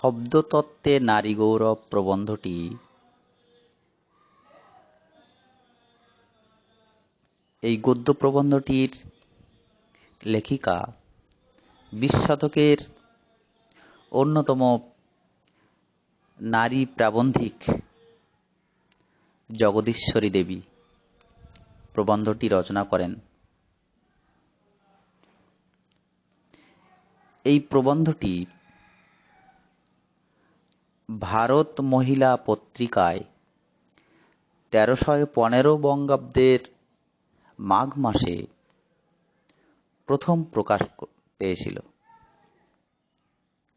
শব্দতত্ত্বে নারী গৌরব প্রবন্ধটি। এই গদ্য প্রবন্ধটির লেখিকা বিশ শতকের অন্যতম নারী প্রাবন্ধিক জগদীশ্বরী দেবী প্রবন্ধটি রচনা করেন। এই প্রবন্ধটি ভারত মহিলা পত্রিকায় তেরোশয় পনেরো বঙ্গাব্দের মাঘ মাসে প্রথম প্রকাশ পেয়েছিল।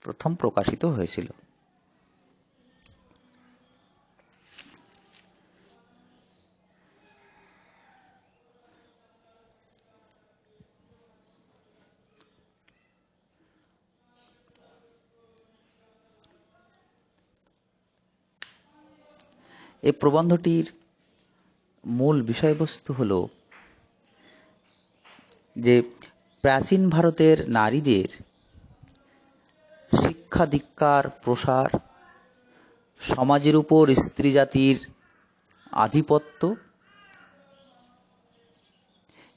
প্রথম প্রকাশিত হয়েছিল। এই প্রবন্ধটির মূল বিষয়বস্তু হল যে প্রাচীন ভারতের নারীদের শিক্ষা দীক্ষার প্রসার, সমাজের উপর স্ত্রী জাতির আধিপত্য,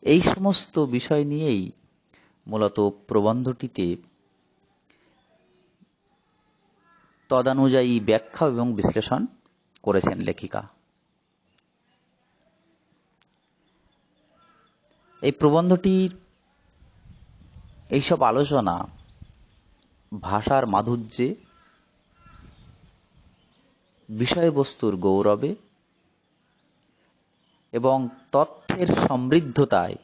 এই সমস্ত বিষয় নিয়েই মূলত প্রবন্ধটিতে তদানুযায়ী ব্যাখ্যা এবং বিশ্লেষণ করেছেন লেখিকা। এই প্রবন্ধটির এইসব আলোচনা ভাষার মাধুর্যে, বিষয়বস্তুর গৌরবে এবং তথ্যের সমৃদ্ধতায়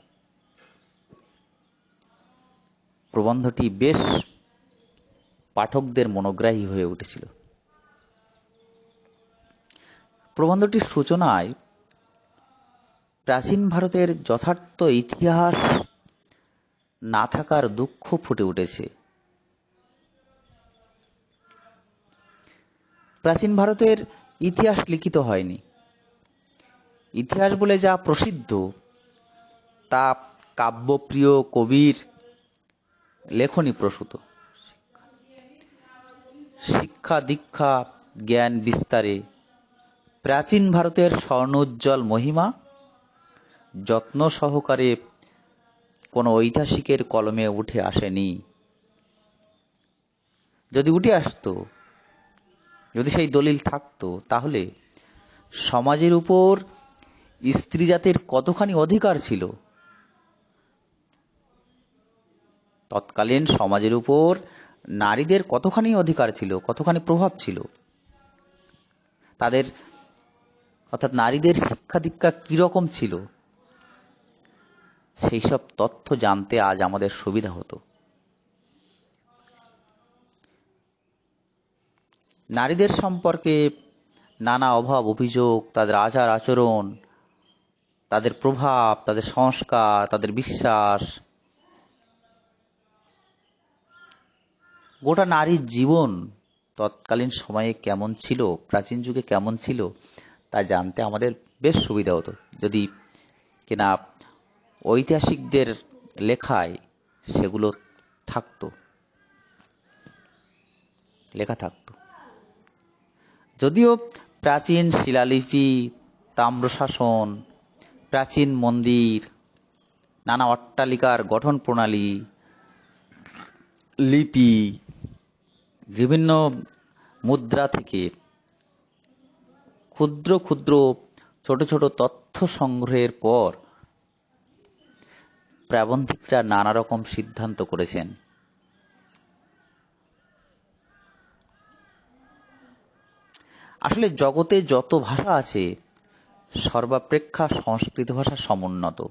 প্রবন্ধটি বেশ পাঠকদের মনোগ্রাহী হয়ে উঠেছিল। প্রবন্ধটির সূচনায় প্রাচীন ভারতের যথার্থ ইতিহাস না থাকার দুঃখ ফুটে উঠেছে। প্রাচীন ভারতের ইতিহাস লিখিত হয়নি। ইতিহাস বলে যা প্রসিদ্ধ, তা কাব্যপ্রিয় কবির লেখনী প্রসূত। শিক্ষা দীক্ষা, জ্ঞান বিস্তারে প্রাচীন ভারতের স্বর্ণোজ্জ্বল মহিমা, যত্ন সহকারে কোনো ঐতিহাসিকের কলমে উঠে আসেনি। যদি উঠে আসতো, যদি সেই দলিল থাকতো, তাহলে সমাজের উপর স্ত্রী জাতের কতখানি অধিকার ছিল? তৎকালীন সমাজের উপর নারীদের কতখানি অধিকার ছিল, কতখানি প্রভাব ছিল? তাদের অর্থাৎ নারীদের শিক্ষা দীক্ষা কীরকম ছিল, সেই সব তথ্য জানতে আজ আমাদের সুবিধা হতো। নারীদের সম্পর্কে নানা অভাব, অভিযোগ, তাদের আচার, আচরণ, তাদের প্রভাব, তাদের সংস্কার, তাদের বিশ্বাস। গোটা নারীর জীবন তৎকালীন সময়ে কেমন ছিল, প্রাচীন যুগে কেমন ছিল তা জানতে আমাদের বেশ সুবিধা হতো। যদি কিনা ঐতিহাসিকদের লেখায় সেগুলো থাকতো। লেখা থাকতো। যদিও প্রাচীন শিলালিপি, তাম্রশাসন, প্রাচীন মন্দির, নানা অট্টালিকার গঠন প্রণালী, লিপি, বিভিন্ন মুদ্রা থেকে ক্ষুদ্র ক্ষুদ্র ছোট ছোট তথ্য সংগ্রহের পর প্রাবন্ধিকরা নানা রকম সিদ্ধান্ত করেছেন। আসলে জগতে যত ভাষা আছে, সর্বাপেক্ষা সংস্কৃত ভাষা সমুন্নত।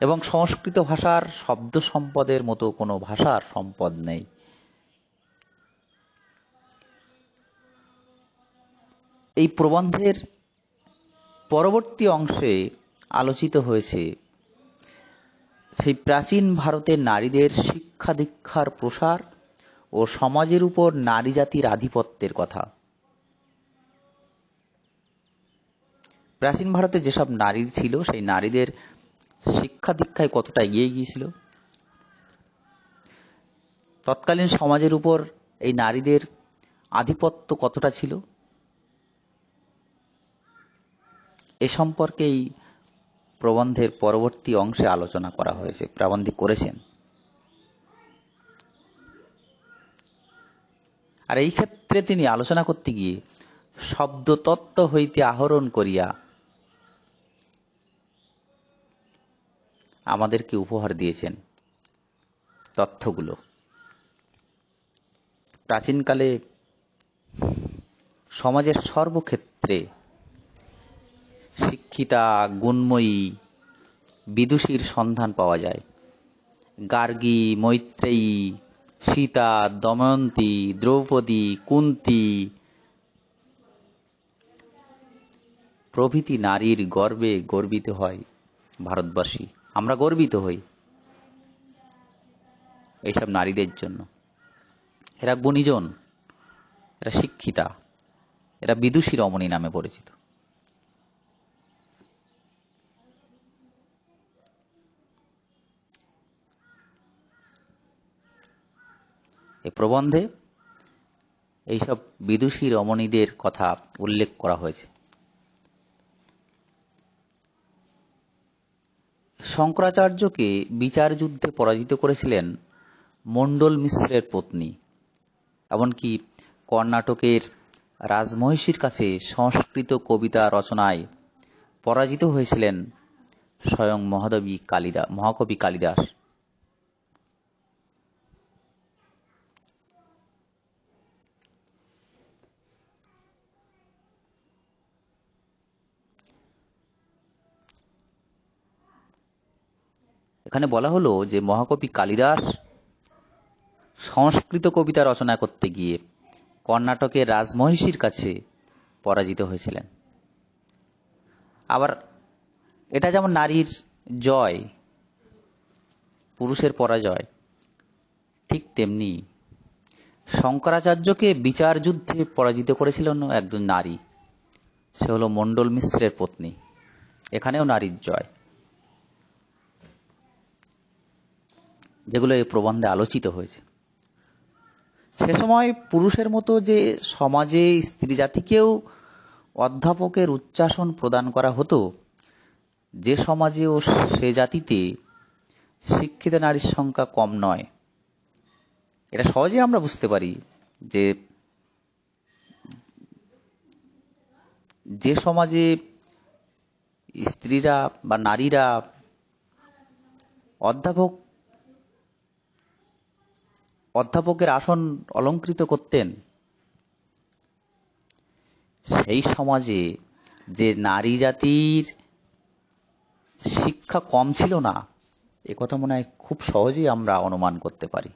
এবং সংস্কৃত ভাষার শব্দ সম্পদের মতো কোনো ভাষার সম্পদ নেই। এই প্রবন্ধের পরবর্তী অংশে আলোচিত হয়েছে সেই প্রাচীন ভারতের নারীদের শিক্ষা দীক্ষার প্রসার ও সমাজের উপর নারী জাতির আধিপত্যের কথা। প্রাচীন ভারতে যেসব নারী ছিল, সেই নারীদের শিক্ষা দীক্ষায় কতটা এগিয়ে গিয়েছিল? তৎকালীন সমাজের উপর এই নারীদের আধিপত্য কতটা ছিল? এ সম্পর্কে এই প্রবন্ধের পরবর্তী অংশে আলোচনা করা হয়েছে, প্রাবন্ধিক করেছেন। আর এই ক্ষেত্রে তিনি আলোচনা করতে গিয়ে শব্দতত্ত্ব হইতে আহরণ করিয়া আমাদেরকে উপহার দিয়েছেন তথ্যগুলো। প্রাচীনকালে সমাজের সর্বক্ষেত্রে শিক্ষিতা গুণময়ী বিদুষীর সন্ধান পাওয়া যায়। গার্গী, মৈত্রেয়ী, সীতা, দময়ন্তী, দ্রৌপদী, কুন্তি প্রভৃতি নারীর গর্বে গর্বিত হয় ভারতবাসী। আমরা গর্বিত হই এইসব নারীদের জন্য। এরা গুণীজন, এরা শিক্ষিতা, এরা বিদুষী রমণী নামে পরিচিত। এই প্রবন্ধে এইসব বিদুষী রমণীদের কথা উল্লেখ করা হয়েছে। শঙ্করাচার্যকে বিচার যুদ্ধে পরাজিত করেছিলেন মণ্ডল মিশ্রের পত্নী, এমনকি কর্ণাটকের রাজমহিষীর কাছে সংস্কৃত কবিতা রচনায় পরাজিত হয়েছিলেন স্বয়ং মহাদেবী কালিদা, মহাকবি কালিদাস। এখানে বলা হলো যে মহাকবি কালিদাস সংস্কৃত কবিতা রচনা করতে গিয়ে কর্ণাটকের রাজমহিষীর কাছে পরাজিত হয়েছিলেন। আবার এটা যেমন নারীর জয়, পুরুষের পরাজয়, ঠিক তেমনি শঙ্করাচার্যকে বিচার যুদ্ধে পরাজিত করেছিলেন একজন নারী, সে হলো মণ্ডল মিশ্রের পত্নী। এখানেও নারীর জয়। যেগুলো এই প্রবন্ধে আলোচিত হয়েছে। সে সময় পুরুষের মতো যে সমাজে স্ত্রী জাতিকেও অধ্যাপকের উচ্চাসন প্রদান করা হতো, যে সমাজে ও সে জাতিতে শিক্ষিত নারীর সংখ্যা কম নয়। এটা সহজে আমরা বুঝতে পারি যে যে সমাজে স্ত্রীরা বা নারীরা অধ্যাপক অধ্যাপকের আসন অলঙ্কৃত করতেন, সেই সমাজে যে নারী জাতির শিক্ষা কম ছিল না, এ কথা মনে হয় খুব সহজেই আমরা অনুমান করতে পারি।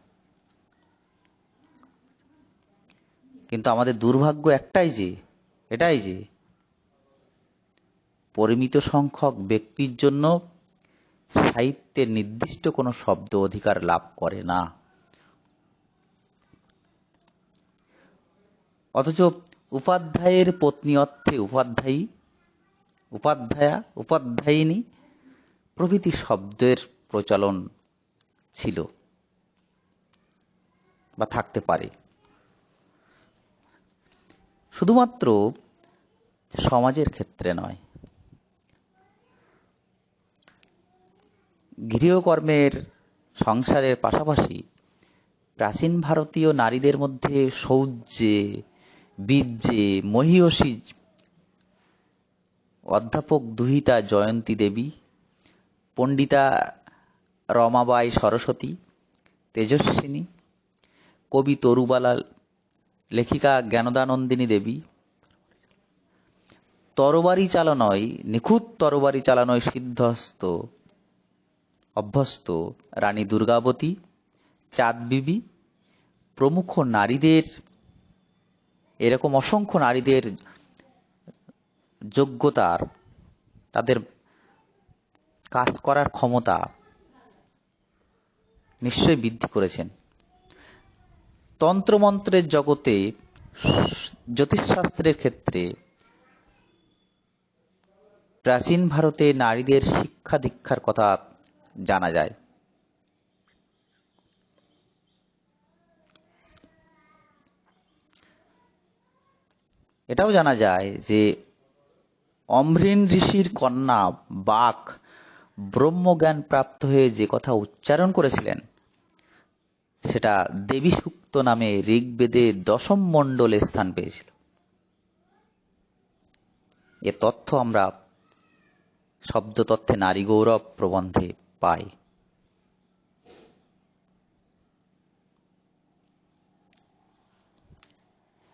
কিন্তু আমাদের দুর্ভাগ্য একটাই যে, এটাই যে, পরিমিত সংখ্যক ব্যক্তির জন্য সাহিত্যের নির্দিষ্ট কোনো শব্দ অধিকার লাভ করে না। অথচ উপাধ্যায়ের পত্নী অর্থে উপাধ্যায়ী, উপাধ্যায়া, উপাধ্যায়িনী প্রভৃতি শব্দের প্রচলন ছিল বা থাকতে পারে। শুধুমাত্র সমাজের ক্ষেত্রে নয়, গৃহকর্মের সংসারের পাশাপাশি প্রাচীন ভারতীয় নারীদের মধ্যে সৌজ্যে বীর্যে মহীয়সী অধ্যাপক দুহিতা জয়ন্তী দেবী, পণ্ডিতা রমাবাই সরস্বতী, তেজস্বিনী, কবি তরুবালা লেখিকা জ্ঞানদানন্দিনী দেবী। তরবারি চালানোয়, নিখুঁত তরবারি চালানোয় সিদ্ধস্ত অভ্যস্ত রানী দুর্গাবতী, চাঁদবিবি, প্রমুখ নারীদের এরকম অসংখ্য নারীদের যোগ্যতার তাদের কাজ করার ক্ষমতা নিশ্চয়ই বৃদ্ধি করেছেন। তন্ত্রমন্ত্রের জগতে জ্যোতিষশাস্ত্রের ক্ষেত্রে প্রাচীন ভারতে নারীদের শিক্ষা দীক্ষার কথা জানা যায়। এটাও জানা যায় যে অমৃণ ঋষির কন্যা বাক ব্রহ্মজ্ঞান প্রাপ্ত হয়ে যে কথা উচ্চারণ করেছিলেন, সেটা দেবী সুক্ত নামে ঋগ্বেদে দশম মণ্ডলে স্থান পেয়েছিল। এ তথ্য আমরা শব্দ তথ্যে নারী গৌরব প্রবন্ধে পাই।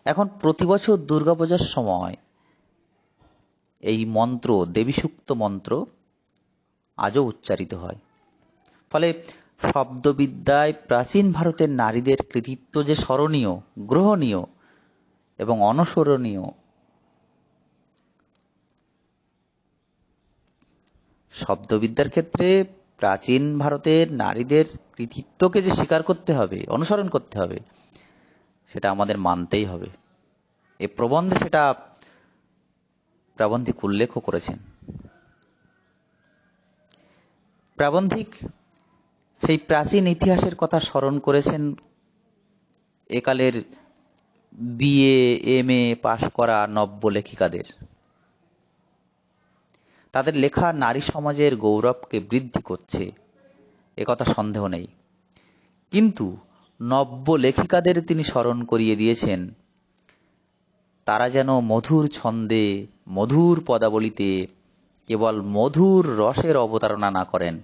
এখন প্রতি বছর দুর্গাপূজার সময় এই মন্ত্র, দেবীসূক্ত মন্ত্র আজও উচ্চারিত হয়। ফলে শব্দবিদ্যায় প্রাচীন ভারতের নারীদের কৃতিত্ব যে স্মরণীয়, গ্রহণীয় এবং অনুসরণীয়, শব্দবিদ্যার ক্ষেত্রে প্রাচীন ভারতের নারীদের কৃতিত্বকে যে স্বীকার করতে হবে, অনুসরণ করতে হবে আমাদের মানতেই হবে। এ প্রবন্ধে সেটা প্রাবন্ধিক উল্লেখও করেছেন। প্রাবন্ধিক সেই প্রাচীন ইতিহাসের কথা স্মরণ করেছেন একালের বিএ এম এ পাশ করা নব্য লেখিকাদের। তাদের লেখা নারী সমাজের গৌরবকে বৃদ্ধি করছে একথা সন্দেহ নেই। কিন্তু নব্য লেখিকাদের তিনি স্মরণ করিয়ে দিয়েছেন। তারা যেন মধুর ছন্দে, মধুর পদাবলিতে কেবল মধুর রসের অবতারণা না করেন।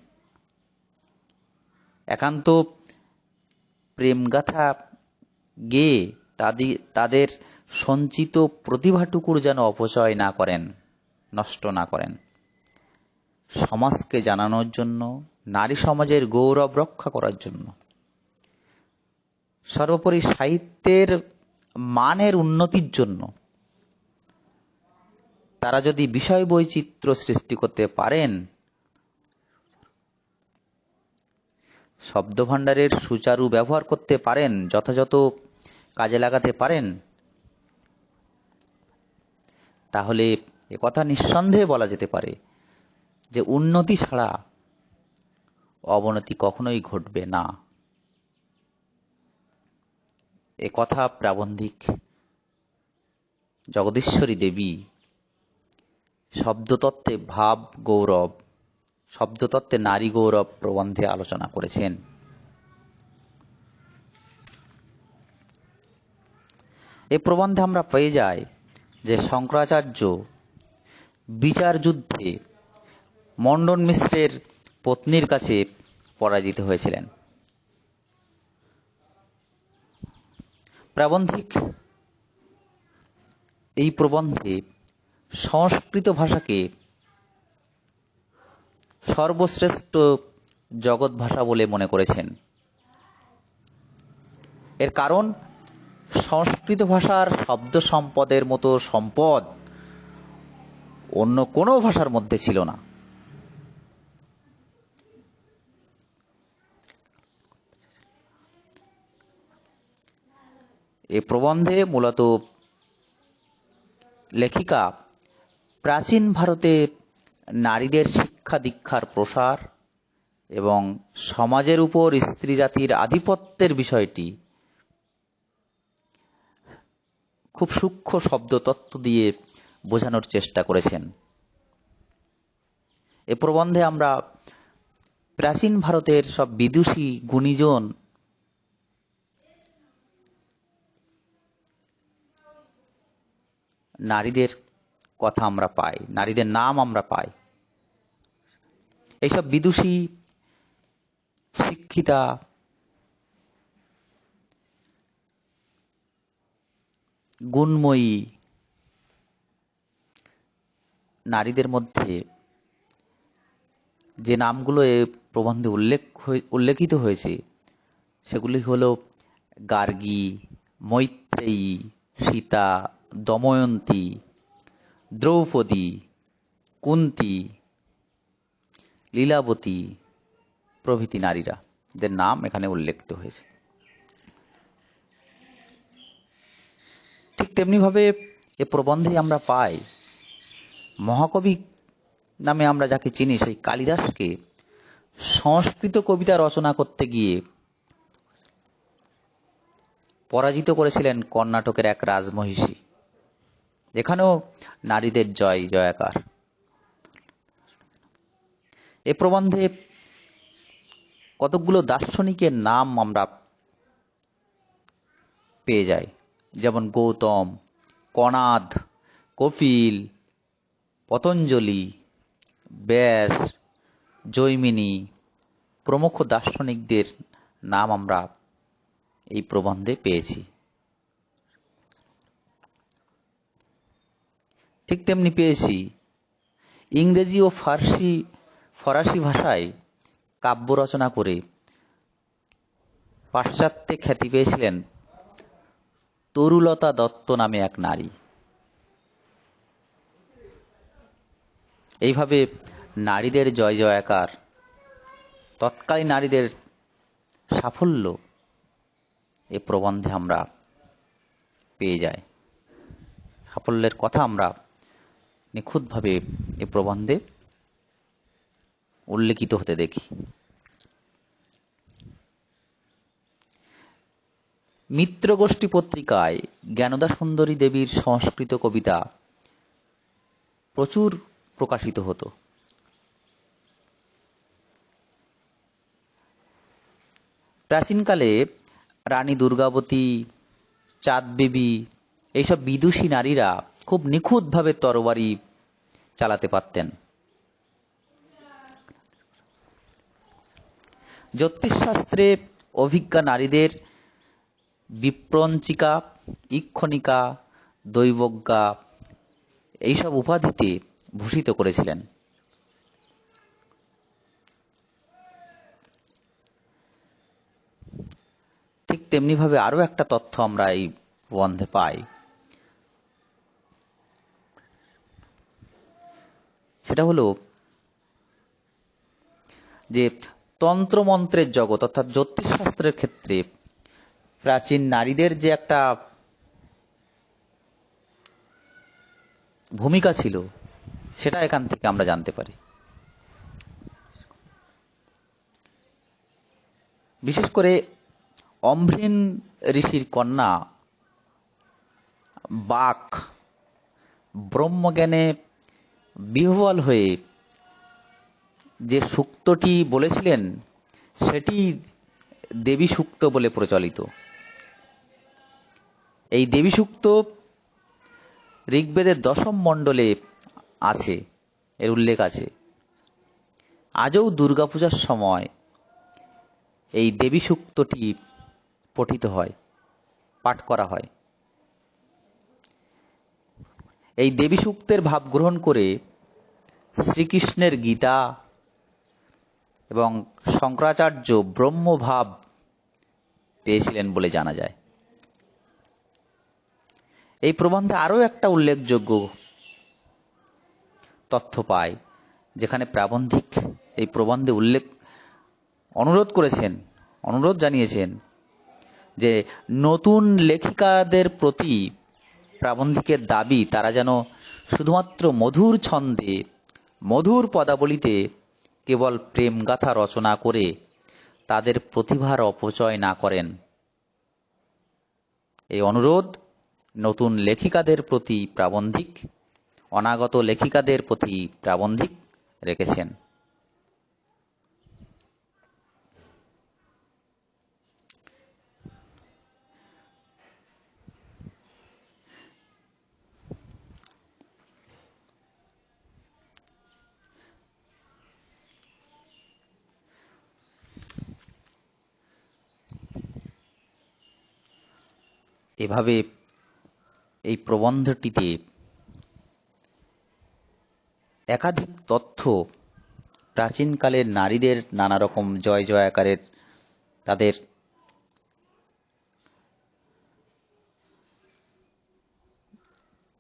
একান্ত প্রেমগাথা গেয়ে তাদের তাদের সঞ্চিত প্রতিভাটুকুর যেন অপচয় না করেন, নষ্ট না করেন। সমাজকে জানানোর জন্য, নারী সমাজের গৌরব রক্ষা করার জন্য। সর্বোপরি সাহিত্যের মানের উন্নতির জন্য তারা যদি বিষয় বৈচিত্র্য সৃষ্টি করতে পারেন, শব্দভাণ্ডারের সুচারু ব্যবহার করতে পারেন, যথাযথ কাজে লাগাতে পারেন, তাহলে একথা নিঃসন্দেহে বলা যেতে পারে যে উন্নতি ছাড়া অবনতি কখনোই ঘটবে না। এ কথা প্রাবন্ধিক। জগদীশ্বরী দেবী, শব্দতত্ত্বে ভাব গৌরব, শব্দতত্ত্বে নারী গৌরব প্রবন্ধে আলোচনা করেছেন। এ প্রবন্ধে আমরা পেয়ে যাই যে শঙ্করাচার্য বিচার যুদ্ধে মন্ডন মিশ্রের পত্নীর কাছে পরাজিত হয়েছিলেন। প্রাবন্ধিক। এই প্রবন্ধে সংস্কৃত ভাষাকে সর্বশ্রেষ্ঠ জগৎ ভাষা বলে মনে করেছেন। এর কারণ, সংস্কৃত ভাষার শব্দ সম্পদের মতো সম্পদ অন্য কোনো ভাষার মধ্যে ছিল না। এ প্রবন্ধে মূলত লেখিকা প্রাচীন ভারতে নারীদের শিক্ষা দীক্ষার প্রসার এবং সমাজের উপর স্ত্রী জাতির আধিপত্যের বিষয়টি খুব সূক্ষ্ম শব্দ তত্ত্ব দিয়ে বোঝানোর চেষ্টা করেছেন। এ প্রবন্ধে আমরা প্রাচীন ভারতের সব বিদুষী গুণীজন নারীদের কথা আমরা পাই, নারীদের নাম আমরা পাই। এইসব বিদুষী, শিক্ষিতা, গুণময়ী নারীদের মধ্যে যে নামগুলো এ প্রবন্ধে উল্লেখ উল্লেখিত হয়েছে, সেগুলি হল গার্গী, মৈত্রেয়ী, সীতা দময়ন্তী, দ্রৌপদী, কুন্তী, লীলাবতী প্রভৃতি নারীরা। দের নাম এখানে উল্লেখিত হয়েছে। ঠিক তেমনিভাবে এ প্রবন্ধে আমরা পাই, মহাকবি নামে আমরা যাকে চিনি, সেই কালিদাসকে সংস্কৃত কবিতা রচনা করতে গিয়ে পরাজিত করেছিলেন কর্ণাটকের এক রাজমহিষী। এখানেও নারীদের জয়, জয়াকার। এ প্রবন্ধে কতকগুলো দার্শনিকের নাম আমরা পেয়ে যাই। যেমন গৌতম কণাদ কপিল, পতঞ্জলি, ব্যাস, জৈমিনী প্রমুখ দার্শনিকদের নাম আমরা এই প্রবন্ধে পেয়েছি। ঠিক তেমনি পেয়েছি। ইংরেজি ও ফার্সি, ফরাসি ভাষায় কাব্য রচনা করে পাশ্চাত্যে খ্যাতি পেয়েছিলেন তরুলতা দত্ত নামে এক নারী। এইভাবে নারীদের জয় জয়াকার, তৎকালীন নারীদের সাফল্য এ প্রবন্ধে আমরা পেয়ে যাই। সাফল্যের কথা আমরা নিখুঁতভাবে এ প্রবন্ধে উল্লেখিত হতে দেখি। মিত্রগোষ্ঠী পত্রিকায় জ্ঞানদা সুন্দরী দেবীর সংস্কৃত কবিতা প্রচুর প্রকাশিত হতো। প্রাচীনকালে রানী দুর্গাবতী চাঁদ বেবী এইসব বিদুষী নারীরা খুব নিখুঁতভাবে তরবারি চালাতে পারতেন। জ্যোতিষশাস্ত্রে অভিজ্ঞা নারীদের বিপ্রঞ্চিকা ইক্ষণিকা দৈবজ্ঞা এইসব উপাধিতে ভূষিত করেছিলেন। ঠিক তেমনিভাবে আরও একটা তথ্য আমরা এই বন্ধে পাই। সেটা হলো যে তন্ত্রমন্ত্রের জগৎ, অর্থাৎ জ্যোতিষশাস্ত্রের ক্ষেত্রে প্রাচীন নারীদের যে একটা ভূমিকা ছিল, সেটা এখান থেকে আমরা জানতে পারি। বিশেষ করে অমৃণ ঋষির কন্যা বাক ব্রহ্মজ্ঞানে বিহ্বল হয়ে যে সুক্তটি বলেছিলেন, সেটি দেবী সুক্ত বলে প্রচলিত। এই দেবী সুক্ত ঋগ্বেদের দশম মণ্ডলে আছে, এর উল্লেখ আছে। আজও দুর্গাপূজার সময় এই দেবী সুক্তটি পঠিত হয়, পাঠ করা হয়। এই দেবী সূক্তের ভাব গ্রহণ করে শ্রীকৃষ্ণের গীতা এবং শঙ্করাচার্য ব্রহ্মভাব পেয়েছিলেন বলে জানা যায়। এই প্রবন্ধে আরও একটা উল্লেখযোগ্য তথ্য পাই যেখানে প্রাবন্ধিক এই প্রবন্ধে উল্লেখ, অনুরোধ করেছেন, অনুরোধ জানিয়েছেন যে নতুন লেখিকাদের প্রতি প্রাবন্ধিকের দাবি, তারা যেন শুধুমাত্র মধুর ছন্দে, মধুর পদাবলিতে কেবল প্রেমগাথা রচনা করে তাদের প্রতিভার অপচয় না করেন। এই অনুরোধ, নতুন লেখিকাদের প্রতি প্রাবন্ধিক, অনাগত লেখিকাদের প্রতি প্রাবন্ধিক রেখেছেন। এভাবে এই প্রবন্ধটিতে একাধিক তথ্য প্রাচীনকালের নারীদের নানা রকম জয় জয়াকারের তাদের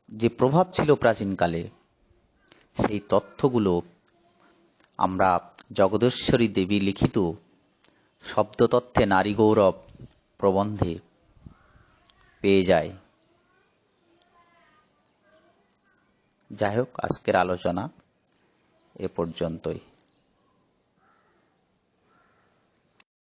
যে প্রভাব ছিল প্রাচীনকালে, সেই তথ্যগুলো আমরা জগদীশ্বরী দেবী লিখিত শব্দতত্ত্বে নারী গৌরব প্রবন্ধে পেয়ে যায়। যাই হোক আজকের আলোচনা এ পর্যন্তই।